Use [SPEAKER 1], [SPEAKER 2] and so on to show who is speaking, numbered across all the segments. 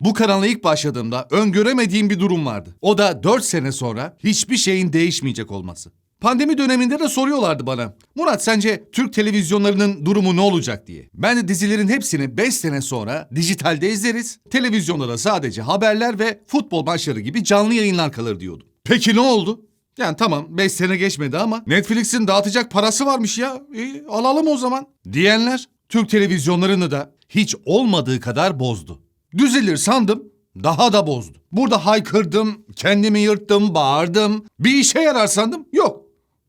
[SPEAKER 1] Bu kanala ilk başladığımda öngöremediğim bir durum vardı. O da 4 sene sonra hiçbir şeyin değişmeyecek olması. Pandemi döneminde de soruyorlardı bana. Murat sence Türk televizyonlarının durumu ne olacak diye. Ben de dizilerin hepsini 5 sene sonra dijitalde izleriz. Televizyonda da sadece haberler ve futbol maçları gibi canlı yayınlar kalır diyordum. Peki ne oldu? Yani tamam 5 sene geçmedi ama Netflix'in dağıtacak parası varmış ya. İyi, alalım o zaman. Diyenler Türk televizyonlarını da hiç olmadığı kadar bozdu. Düzelir sandım daha da bozdu. Burada haykırdım, kendimi yırttım, bağırdım. Bir işe yarar sandım. Yok.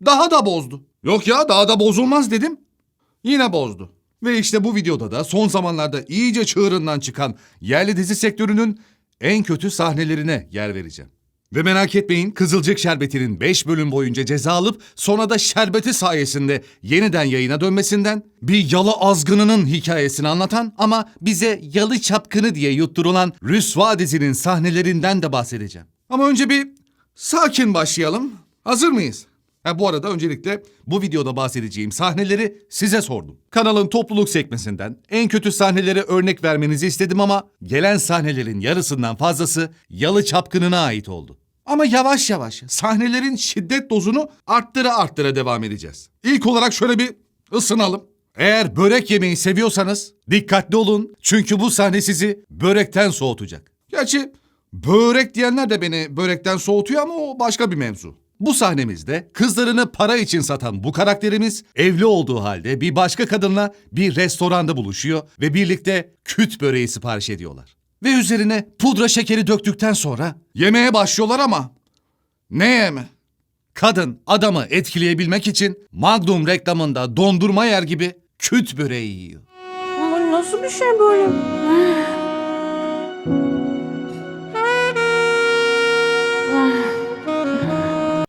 [SPEAKER 1] Daha da bozdu. Yok ya daha da bozulmaz dedim. Yine bozdu. Ve işte bu videoda da son zamanlarda iyice çığırından çıkan yerli dizi sektörünün en kötü sahnelerine yer vereceğim. Ve merak etmeyin Kızılcık Şerbeti'nin 5 bölüm boyunca ceza alıp sonra da şerbeti sayesinde yeniden yayına dönmesinden bir yalı azgınının hikayesini anlatan ama bize yalı çapkını diye yutturulan Rüsva dizinin sahnelerinden de bahsedeceğim. Ama önce bir sakin başlayalım. Hazır mıyız? Ha, bu arada öncelikle bu videoda bahsedeceğim sahneleri size sordum. Kanalın topluluk sekmesinden en kötü sahneleri örnek vermenizi istedim ama gelen sahnelerin yarısından fazlası Yalı Çapkını'na ait oldu. Ama yavaş yavaş sahnelerin şiddet dozunu arttıra arttıra devam edeceğiz. İlk olarak şöyle bir ısınalım. Eğer börek yemeyi seviyorsanız dikkatli olun çünkü bu sahne sizi börekten soğutacak. Gerçi börek diyenler de beni börekten soğutuyor ama o başka bir mevzu. Bu sahnemizde kızlarını para için satan bu karakterimiz evli olduğu halde bir başka kadınla bir restoranda buluşuyor ve birlikte küt böreği sipariş ediyorlar. Ve üzerine pudra şekeri döktükten sonra yemeğe başlıyorlar ama ne yeme? Kadın adamı etkileyebilmek için Magnum reklamında dondurma yer gibi küt böreği yiyor.
[SPEAKER 2] Ama nasıl bir şey böyle?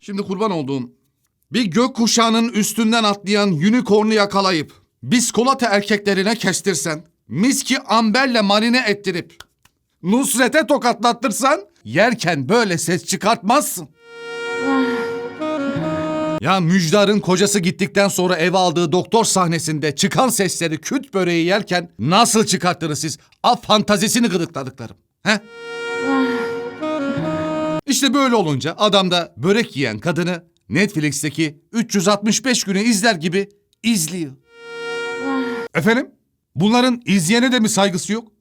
[SPEAKER 1] Şimdi kurban olduğum bir gök kuşağının üstünden atlayan unicorn'u yakalayıp biskolata erkeklerine kestirsen, miski amberle marine ettirip Nusret'e tokatlattırsan yerken böyle ses çıkartmazsın. Ya Müjdar'ın kocası gittikten sonra eve aldığı doktor sahnesinde çıkan sesleri küt böreği yerken nasıl çıkarttınız siz? Af fantazisini gıdıkladıklarım. He? İşte böyle olunca adam da börek yiyen kadını Netflix'teki 365 günü izler gibi izliyor. Efendim? Bunların izleyene de mi saygısı yok?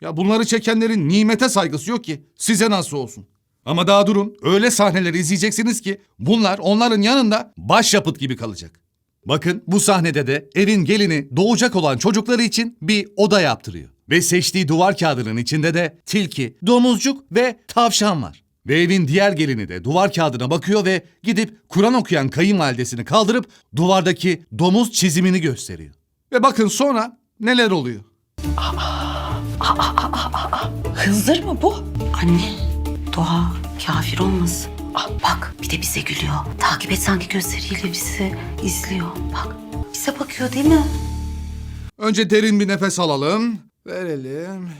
[SPEAKER 1] Ya bunları çekenlerin nimete saygısı yok ki. Size nasıl olsun? Ama daha durun. Öyle sahneleri izleyeceksiniz ki bunlar onların yanında başyapıt gibi kalacak. Bakın bu sahnede de evin gelini doğacak olan çocukları için bir oda yaptırıyor. Ve seçtiği duvar kağıdının içinde de tilki, domuzcuk ve tavşan var. Ve evin diğer gelini de duvar kağıdına bakıyor ve gidip Kur'an okuyan kayınvalidesini kaldırıp duvardaki domuz çizimini gösteriyor. Ve bakın sonra neler oluyor.
[SPEAKER 2] Hızır mı bu? Anne, Doğa kafir olmasın. Ah, bak bir de bize gülüyor. Takip et sanki gözleriyle bizi izliyor. Bak bize bakıyor değil mi?
[SPEAKER 1] Önce derin bir nefes alalım. Verelim.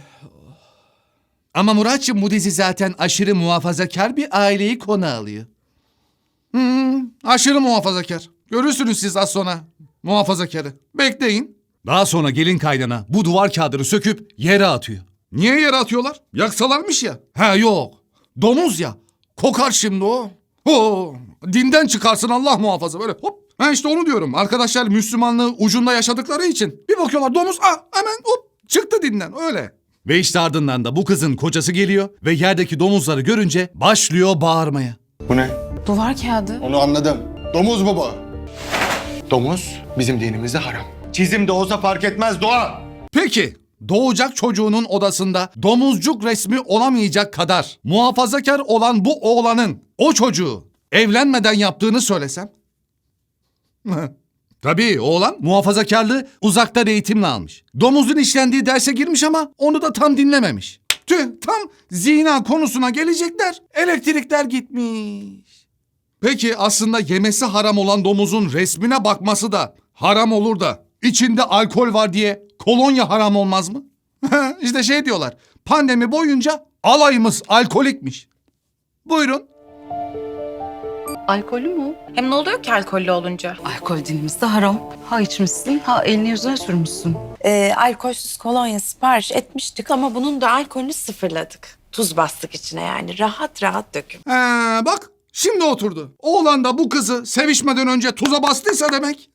[SPEAKER 1] Ama Muratçım bu dizi zaten aşırı muhafazakar bir aileyi konu alıyor. Hmm, aşırı muhafazakar. Görürsünüz siz az sonra muhafazakarı. Bekleyin. Daha sonra gelin kaynana bu duvar kağıdını söküp yere atıyor. Niye yere atıyorlar? Yaksalarmış ya. Ha yok. Domuz ya. Kokar şimdi o. Ho, dinden çıkarsın Allah muhafaza böyle hop. Ha işte onu diyorum. Arkadaşlar Müslümanlığı ucunda yaşadıkları için bir bakıyorlar domuz ah hemen hop çıktı dinden öyle. Ve işte ardından da bu kızın kocası geliyor ve yerdeki domuzları görünce başlıyor bağırmaya.
[SPEAKER 3] Bu ne?
[SPEAKER 2] Duvar kağıdı.
[SPEAKER 3] Onu anladım. Domuz bu. Domuz bizim dinimizde haram. Çizim de olsa fark etmez doğa.
[SPEAKER 1] Peki doğacak çocuğunun odasında domuzcuk resmi olamayacak kadar muhafazakar olan bu oğlanın o çocuğu evlenmeden yaptığını söylesem? Tabii oğlan muhafazakarlığı uzaktan eğitimle almış. Domuzun işlendiği derse girmiş ama onu da tam dinlememiş. Tüh tam zina konusuna gelecekler elektrikler gitmiş. Peki aslında yemesi haram olan domuzun resmine bakması da haram olur da içinde alkol var diye kolonya haram olmaz mı? işte şey diyorlar pandemi boyunca alayımız alkolikmiş. Buyurun.
[SPEAKER 2] Alkolü mü?
[SPEAKER 4] Hem ne oluyor ki alkollü olunca?
[SPEAKER 2] Alkol dinimizde haram. Ha içmişsin, ha elini yüzüne sürmüşsün.
[SPEAKER 4] Ee, alkolsüz kolonya sipariş etmiştik ama bunun da alkolünü sıfırladık. Tuz bastık içine yani. Rahat rahat dökün.
[SPEAKER 1] He bak şimdi oturdu. Oğlan da bu kızı sevişmeden önce tuza bastıysa demek.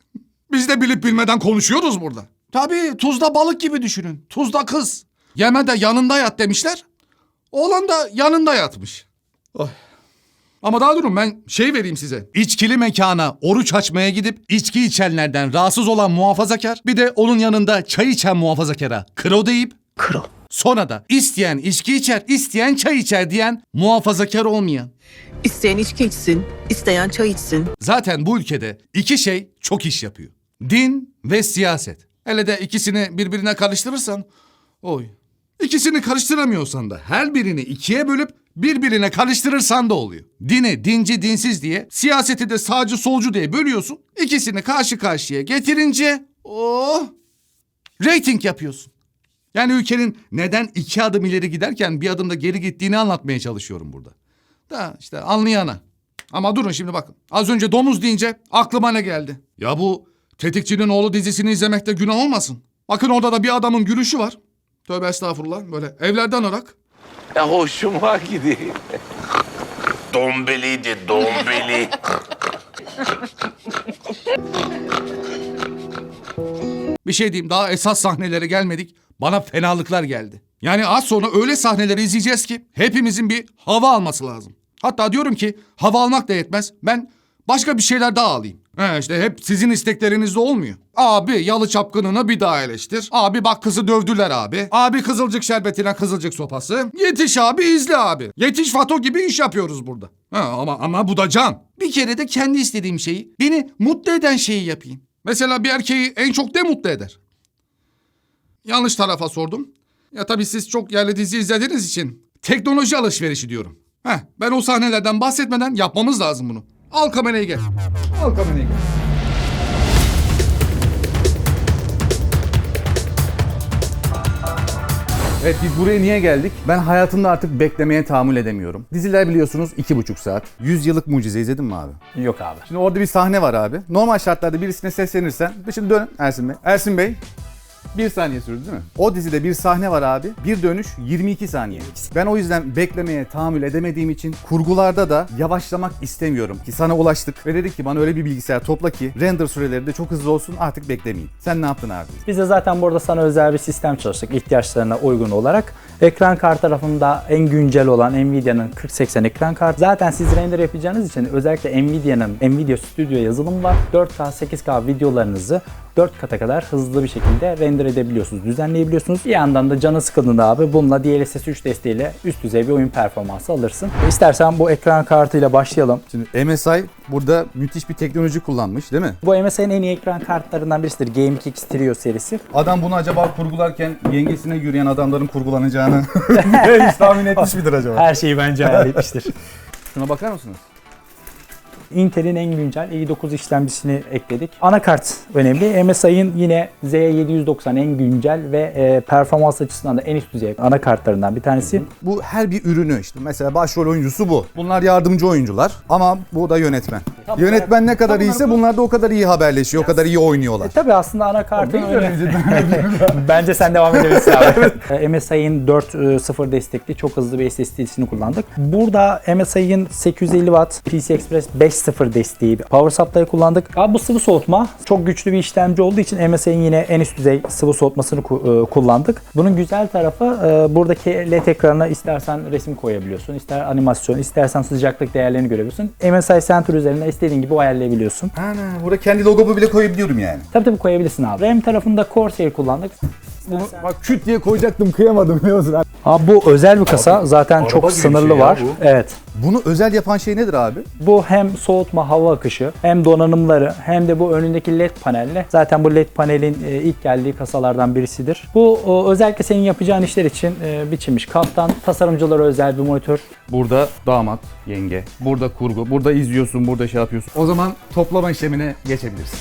[SPEAKER 1] Biz de bilip bilmeden konuşuyoruz burada. Tabii tuzda balık gibi düşünün. Tuzda kız. Yeme de yanında yat demişler. Oğlan da yanında yatmış. Oy. Ama daha durun ben şey vereyim size. İçkili mekana oruç açmaya gidip içki içenlerden rahatsız olan muhafazakar bir de onun yanında çay içen muhafazakara kro deyip
[SPEAKER 2] Kro.
[SPEAKER 1] sonra da isteyen içki içer, isteyen çay içer diyen muhafazakar olmayan.
[SPEAKER 5] İsteyen içki içsin, isteyen çay içsin.
[SPEAKER 1] Zaten bu ülkede iki şey çok iş yapıyor. Din ve siyaset. Hele de ikisini birbirine karıştırırsan oy. İkisini karıştıramıyorsan da her birini ikiye bölüp birbirine karıştırırsan da oluyor. Dini dinci dinsiz diye, siyaseti de sağcı solcu diye bölüyorsun. İkisini karşı karşıya getirince oh rating yapıyorsun. Yani ülkenin neden iki adım ileri giderken bir adım da geri gittiğini anlatmaya çalışıyorum burada. Da işte anlayana. Ama durun şimdi bakın. Az önce domuz deyince aklıma ne geldi? Ya bu Tetikçinin Oğlu dizisini izlemekte günah olmasın. Bakın orada da bir adamın gülüşü var. Tövbe estağfurullah. Böyle evlerden arak.
[SPEAKER 6] Ya hoşuma gidiyor. Dombeliydi, dombeli.
[SPEAKER 1] Bir şey diyeyim daha esas sahnelere gelmedik. Bana fenalıklar geldi. Yani az sonra öyle sahneleri izleyeceğiz ki hepimizin bir hava alması lazım. Hatta diyorum ki hava almak da yetmez. Ben başka bir şeyler daha alayım. He işte hep sizin isteklerinizde olmuyor. Abi yalı çapkınını bir daha eleştir. Abi bak kızı dövdüler abi. Abi kızılcık şerbetine kızılcık sopası. Yetiş abi izle abi. Yetiş Fato gibi iş yapıyoruz burada. Ha, ama ama bu da can. Bir kere de kendi istediğim şeyi, beni mutlu eden şeyi yapayım. Mesela bir erkeği en çok ne mutlu eder? Yanlış tarafa sordum. Ya tabii siz çok yerli dizi izlediğiniz için teknoloji alışverişi diyorum. Heh, ben o sahnelerden bahsetmeden yapmamız lazım bunu. Al kamerayı gel. Al kamerayı gel.
[SPEAKER 7] Evet biz buraya niye geldik? Ben hayatımda artık beklemeye tahammül edemiyorum. Diziler biliyorsunuz iki buçuk saat. 100 yıllık mucize izledin mi abi?
[SPEAKER 8] Yok abi.
[SPEAKER 7] Şimdi orada bir sahne var abi. Normal şartlarda birisine seslenirsen, şimdi dön Ersin Bey. Ersin Bey, bir saniye sürdü değil mi? O dizide bir sahne var abi. Bir dönüş 22 saniye. Ben o yüzden beklemeye tahammül edemediğim için kurgularda da yavaşlamak istemiyorum. Ki sana ulaştık ve dedik ki bana öyle bir bilgisayar topla ki render süreleri de çok hızlı olsun artık beklemeyin. Sen ne yaptın abi?
[SPEAKER 8] Biz de zaten burada sana özel bir sistem çalıştık ihtiyaçlarına uygun olarak. Ekran kart tarafında en güncel olan Nvidia'nın 4080 ekran kartı. Zaten siz render yapacağınız için özellikle Nvidia'nın Nvidia Studio yazılımı var. 4K 8K videolarınızı 4 kata kadar hızlı bir şekilde render edebiliyorsunuz, düzenleyebiliyorsunuz. Bir yandan da canı sıkıldığında abi bununla DLSS 3 desteğiyle üst düzey bir oyun performansı alırsın. İstersen bu ekran kartıyla başlayalım.
[SPEAKER 7] Şimdi MSI burada müthiş bir teknoloji kullanmış değil mi?
[SPEAKER 8] Bu MSI'nin en iyi ekran kartlarından birisidir. GameKix Trio serisi.
[SPEAKER 7] Adam bunu acaba kurgularken yengesine yürüyen adamların kurgulanacağını hiç tahmin etmiş midir acaba?
[SPEAKER 8] Her şeyi bence hayal etmiştir.
[SPEAKER 7] Şuna bakar mısınız?
[SPEAKER 8] Intel'in en güncel i9 işlemcisini ekledik. Anakart önemli. MSI'ın yine Z790 en güncel ve e, performans açısından da en üst düzey anakartlarından bir tanesi.
[SPEAKER 7] Bu her bir ürünü işte mesela başrol oyuncusu bu. Bunlar yardımcı oyuncular ama bu da yönetmen. Yönetmen ne kadar iyiyse bunlar da o kadar iyi haberleşiyor, o kadar iyi oynuyorlar.
[SPEAKER 8] E, tabii aslında anakartın öyle. Bence sen devam edebilirsin abi. E, MSI'ın 4.0 destekli çok hızlı bir SSD'sini kullandık. Burada MSI'ın 850 Watt PCI Express 5.0 desteği bir power supply kullandık. Abi bu sıvı soğutma çok güçlü bir işlemci olduğu için MSI'nin yine en üst düzey sıvı soğutmasını e, kullandık. Bunun güzel tarafı e, buradaki LED ekranına istersen resim koyabiliyorsun, ister animasyon, istersen sıcaklık değerlerini görebiliyorsun. MSI Center üzerinden istediğin gibi ayarlayabiliyorsun.
[SPEAKER 7] Ana, burada kendi logomu bile koyabiliyorum yani.
[SPEAKER 8] Tabii tabii koyabilirsin abi. RAM tarafında Corsair kullandık.
[SPEAKER 7] Bunu bak küt diye koyacaktım kıyamadım biliyor musun?
[SPEAKER 8] Abi bu özel bir kasa. Zaten çok
[SPEAKER 7] bir
[SPEAKER 8] sınırlı
[SPEAKER 7] şey
[SPEAKER 8] var.
[SPEAKER 7] bu.
[SPEAKER 8] Evet.
[SPEAKER 7] Bunu özel yapan şey nedir abi?
[SPEAKER 8] Bu hem soğutma hava akışı hem donanımları hem de bu önündeki led panelle. Zaten bu led panelin e, ilk geldiği kasalardan birisidir. Bu özellikle senin yapacağın işler için e, biçilmiş kaftan. Tasarımcılara özel bir monitör.
[SPEAKER 7] Burada damat, yenge, burada kurgu, burada izliyorsun, burada şey yapıyorsun. O zaman toplama işlemine geçebiliriz.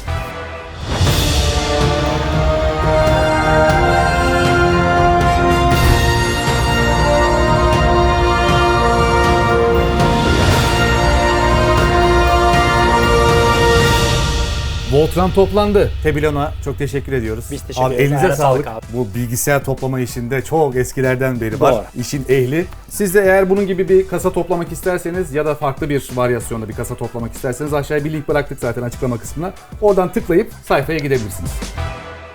[SPEAKER 7] Faturan toplandı. Tebilan'a çok teşekkür ediyoruz.
[SPEAKER 8] Biz teşekkür
[SPEAKER 7] abi,
[SPEAKER 8] ederiz.
[SPEAKER 7] Elinize sağlık.
[SPEAKER 8] sağlık
[SPEAKER 7] Bu bilgisayar toplama işinde çok eskilerden beri var.
[SPEAKER 8] Doğru.
[SPEAKER 7] İşin ehli. Siz de eğer bunun gibi bir kasa toplamak isterseniz ya da farklı bir varyasyonda bir kasa toplamak isterseniz aşağıya bir link bıraktık zaten açıklama kısmına. Oradan tıklayıp sayfaya gidebilirsiniz.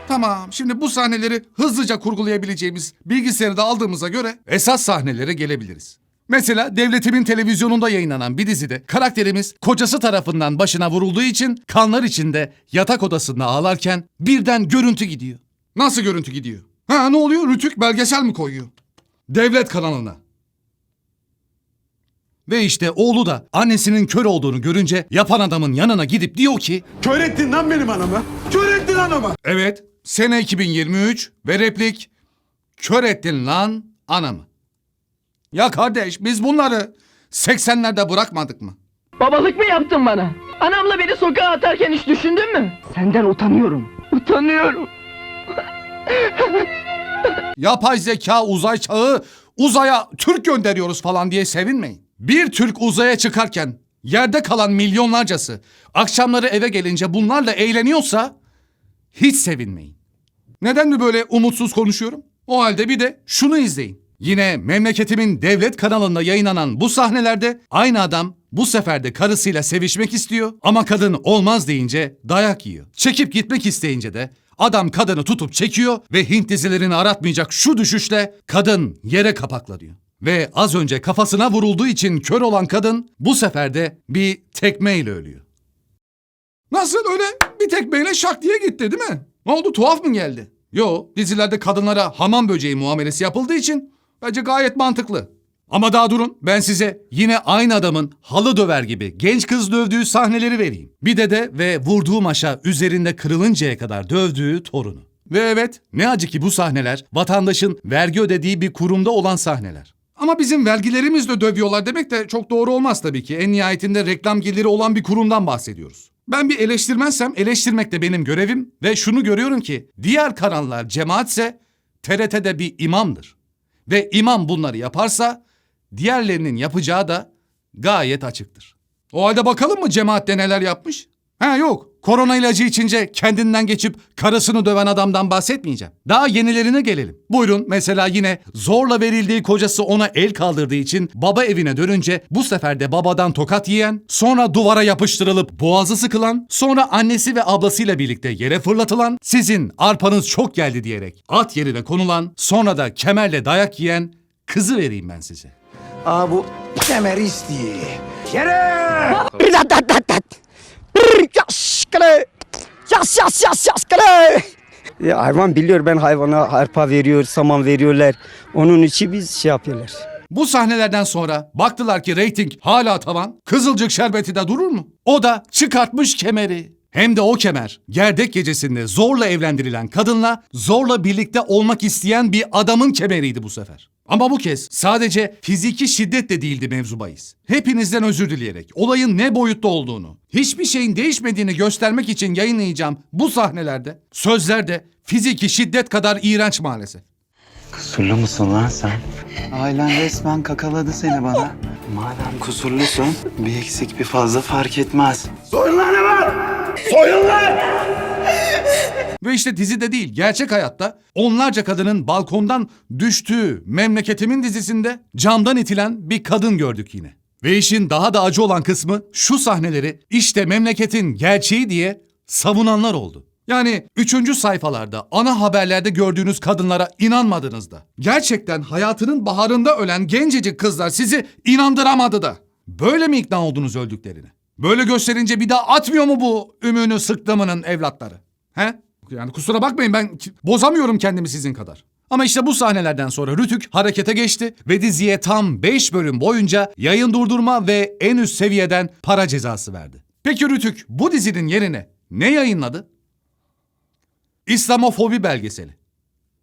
[SPEAKER 1] Tamam, şimdi bu sahneleri hızlıca kurgulayabileceğimiz bilgisayarı da aldığımıza göre esas sahnelere gelebiliriz. Mesela devletimin televizyonunda yayınlanan bir dizide karakterimiz kocası tarafından başına vurulduğu için kanlar içinde yatak odasında ağlarken birden görüntü gidiyor. Nasıl görüntü gidiyor? Ha ne oluyor? Rütük belgesel mi koyuyor? Devlet kanalına. Ve işte oğlu da annesinin kör olduğunu görünce yapan adamın yanına gidip diyor ki
[SPEAKER 9] Kör ettin lan benim anamı. Kör ettin anamı.
[SPEAKER 1] Evet, sene 2023 ve replik kör ettin lan anamı. Ya kardeş biz bunları 80'lerde bırakmadık mı?
[SPEAKER 10] Babalık mı yaptın bana? Anamla beni sokağa atarken hiç düşündün mü? Senden utanıyorum. Utanıyorum.
[SPEAKER 1] Yapay zeka, uzay çağı, uzaya Türk gönderiyoruz falan diye sevinmeyin. Bir Türk uzaya çıkarken yerde kalan milyonlarcası akşamları eve gelince bunlarla eğleniyorsa hiç sevinmeyin. Neden mi böyle umutsuz konuşuyorum? O halde bir de şunu izleyin. Yine memleketimin devlet kanalında yayınlanan bu sahnelerde aynı adam bu sefer de karısıyla sevişmek istiyor ama kadın olmaz deyince dayak yiyor. Çekip gitmek isteyince de adam kadını tutup çekiyor ve Hint dizilerini aratmayacak şu düşüşle kadın yere kapakla diyor. Ve az önce kafasına vurulduğu için kör olan kadın bu sefer de bir tekmeyle ölüyor. Nasıl öyle bir tekmeyle şak diye gitti değil mi? Ne oldu tuhaf mı geldi? Yo dizilerde kadınlara hamam böceği muamelesi yapıldığı için bence gayet mantıklı. Ama daha durun ben size yine aynı adamın halı döver gibi genç kız dövdüğü sahneleri vereyim. Bir de de ve vurduğu maşa üzerinde kırılıncaya kadar dövdüğü torunu. Ve evet ne acı ki bu sahneler vatandaşın vergi ödediği bir kurumda olan sahneler. Ama bizim vergilerimizle dövüyorlar demek de çok doğru olmaz tabii ki. En nihayetinde reklam geliri olan bir kurumdan bahsediyoruz. Ben bir eleştirmensem eleştirmek de benim görevim ve şunu görüyorum ki diğer kanallar cemaatse TRT'de bir imamdır. Ve imam bunları yaparsa diğerlerinin yapacağı da gayet açıktır. O halde bakalım mı cemaatte neler yapmış? Ha yok. Korona ilacı içince kendinden geçip karısını döven adamdan bahsetmeyeceğim. Daha yenilerine gelelim. Buyurun mesela yine zorla verildiği kocası ona el kaldırdığı için baba evine dönünce bu sefer de babadan tokat yiyen, sonra duvara yapıştırılıp boğazı sıkılan, sonra annesi ve ablasıyla birlikte yere fırlatılan, sizin arpanız çok geldi diyerek at yerine konulan, sonra da kemerle dayak yiyen kızı vereyim ben size.
[SPEAKER 9] Aa bu kemer istiyor. Yere!
[SPEAKER 10] Yas yas yas yas kale.
[SPEAKER 11] Ya hayvan biliyor ben hayvana arpa veriyor, saman veriyorlar. Onun için biz şey yapıyorlar.
[SPEAKER 1] Bu sahnelerden sonra baktılar ki reyting hala tavan. Kızılcık şerbeti de durur mu? O da çıkartmış kemeri. Hem de o kemer gerdek gecesinde zorla evlendirilen kadınla zorla birlikte olmak isteyen bir adamın kemeriydi bu sefer. Ama bu kez sadece fiziki şiddet de değildi mevzu bahis. Hepinizden özür dileyerek olayın ne boyutta olduğunu, hiçbir şeyin değişmediğini göstermek için yayınlayacağım bu sahnelerde sözlerde fiziki şiddet kadar iğrenç maalesef.
[SPEAKER 6] Kusurlu musun lan sen? Ailen resmen kakaladı seni bana. Madem kusurlusun bir eksik bir fazla fark etmez.
[SPEAKER 9] Soyun lan hemen! Soyun lan!
[SPEAKER 1] Ve işte dizide değil, gerçek hayatta onlarca kadının balkondan düştüğü memleketimin dizisinde camdan itilen bir kadın gördük yine. Ve işin daha da acı olan kısmı şu sahneleri işte memleketin gerçeği diye savunanlar oldu. Yani üçüncü sayfalarda, ana haberlerde gördüğünüz kadınlara inanmadınız da. Gerçekten hayatının baharında ölen gencecik kızlar sizi inandıramadı da. Böyle mi ikna oldunuz öldüklerine? Böyle gösterince bir daha atmıyor mu bu ümünü sıktımının evlatları? He? Yani kusura bakmayın ben bozamıyorum kendimi sizin kadar. Ama işte bu sahnelerden sonra Rütük harekete geçti ve diziye tam 5 bölüm boyunca yayın durdurma ve en üst seviyeden para cezası verdi. Peki Rütük bu dizinin yerine ne yayınladı? İslamofobi belgeseli.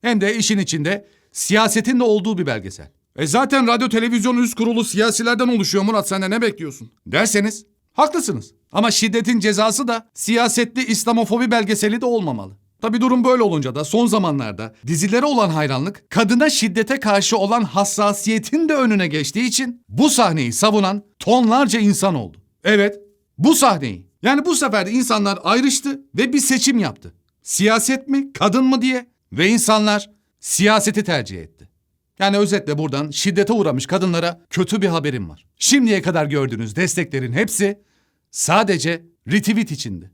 [SPEAKER 1] Hem de işin içinde siyasetin de olduğu bir belgesel. E zaten radyo televizyon üst kurulu siyasilerden oluşuyor Murat sen de ne bekliyorsun? Derseniz haklısınız. Ama şiddetin cezası da siyasetli İslamofobi belgeseli de olmamalı. Tabi durum böyle olunca da son zamanlarda dizilere olan hayranlık kadına şiddete karşı olan hassasiyetin de önüne geçtiği için bu sahneyi savunan tonlarca insan oldu. Evet bu sahneyi Yani bu sefer de insanlar ayrıştı ve bir seçim yaptı. Siyaset mi, kadın mı diye ve insanlar siyaseti tercih etti. Yani özetle buradan şiddete uğramış kadınlara kötü bir haberim var. Şimdiye kadar gördüğünüz desteklerin hepsi sadece retweet içindi.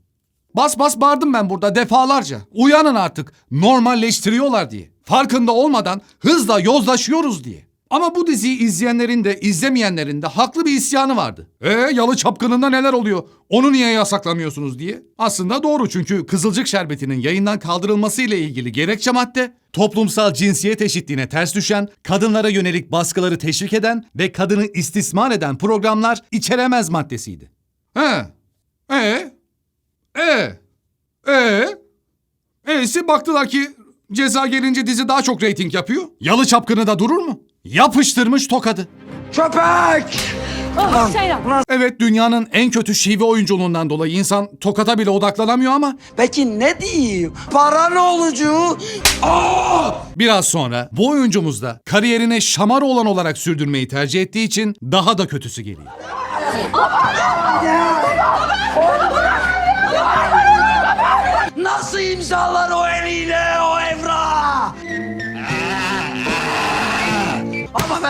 [SPEAKER 1] Bas bas bağırdım ben burada defalarca. Uyanın artık normalleştiriyorlar diye. Farkında olmadan hızla yozlaşıyoruz diye. Ama bu diziyi izleyenlerin de izlemeyenlerin de haklı bir isyanı vardı. E yalı çapkınında neler oluyor? Onu niye yasaklamıyorsunuz diye. Aslında doğru çünkü Kızılcık Şerbeti'nin yayından kaldırılması ile ilgili gerekçe madde toplumsal cinsiyet eşitliğine ters düşen, kadınlara yönelik baskıları teşvik eden ve kadını istismar eden programlar içeremez maddesiydi. He. E e e E'si baktılar ki ceza gelince dizi daha çok reyting yapıyor. Yalı çapkını da durur mu? Yapıştırmış tokadı.
[SPEAKER 9] Köpek!
[SPEAKER 1] Evet dünyanın en kötü şive oyunculuğundan dolayı insan tokata bile odaklanamıyor ama
[SPEAKER 9] Peki ne diyeyim? Para ne olucu?
[SPEAKER 1] biraz sonra bu oyuncumuz da kariyerine şamar olan olarak sürdürmeyi tercih ettiği için daha da kötüsü geliyor.
[SPEAKER 9] Nasıl imzalar o eliyle o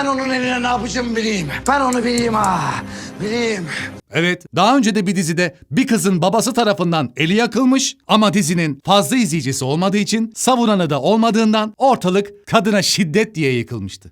[SPEAKER 9] ben onun eline ne yapacağımı bileyim. Ben onu bileyim ha. Bileyim.
[SPEAKER 1] Evet, daha önce de bir dizide bir kızın babası tarafından eli yakılmış ama dizinin fazla izleyicisi olmadığı için savunanı da olmadığından ortalık kadına şiddet diye yıkılmıştı.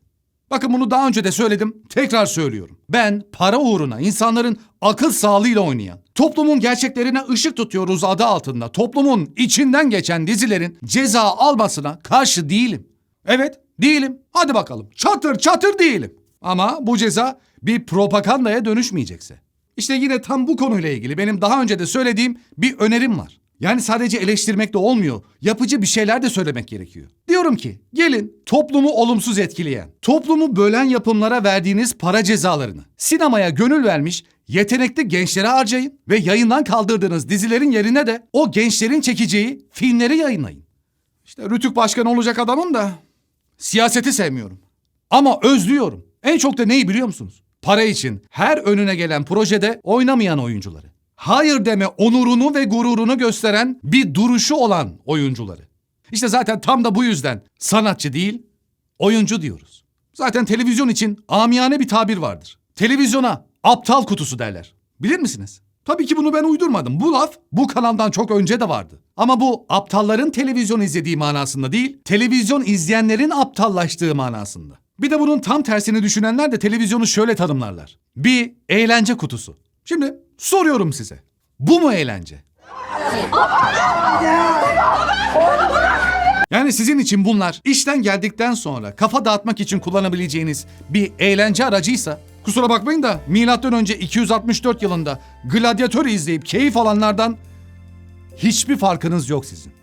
[SPEAKER 1] Bakın bunu daha önce de söyledim, tekrar söylüyorum. Ben para uğruna insanların akıl sağlığıyla oynayan, toplumun gerçeklerine ışık tutuyoruz adı altında toplumun içinden geçen dizilerin ceza almasına karşı değilim. Evet, değilim. Hadi bakalım. Çatır çatır değilim. Ama bu ceza bir propagandaya dönüşmeyecekse. İşte yine tam bu konuyla ilgili benim daha önce de söylediğim bir önerim var. Yani sadece eleştirmek de olmuyor. Yapıcı bir şeyler de söylemek gerekiyor. Diyorum ki gelin toplumu olumsuz etkileyen, toplumu bölen yapımlara verdiğiniz para cezalarını sinemaya gönül vermiş yetenekli gençlere harcayın ve yayından kaldırdığınız dizilerin yerine de o gençlerin çekeceği filmleri yayınlayın. İşte Rütük Başkan olacak adamım da siyaseti sevmiyorum. Ama özlüyorum. En çok da neyi biliyor musunuz? Para için her önüne gelen projede oynamayan oyuncuları. Hayır deme onurunu ve gururunu gösteren bir duruşu olan oyuncuları. İşte zaten tam da bu yüzden sanatçı değil, oyuncu diyoruz. Zaten televizyon için amiyane bir tabir vardır. Televizyona aptal kutusu derler. Bilir misiniz? Tabii ki bunu ben uydurmadım. Bu laf bu kanaldan çok önce de vardı. Ama bu aptalların televizyon izlediği manasında değil, televizyon izleyenlerin aptallaştığı manasında. Bir de bunun tam tersini düşünenler de televizyonu şöyle tanımlarlar. Bir eğlence kutusu. Şimdi soruyorum size. Bu mu eğlence? Yani sizin için bunlar işten geldikten sonra kafa dağıtmak için kullanabileceğiniz bir eğlence aracıysa kusura bakmayın da milattan önce 264 yılında Gladyatör'ü izleyip keyif alanlardan hiçbir farkınız yok sizin.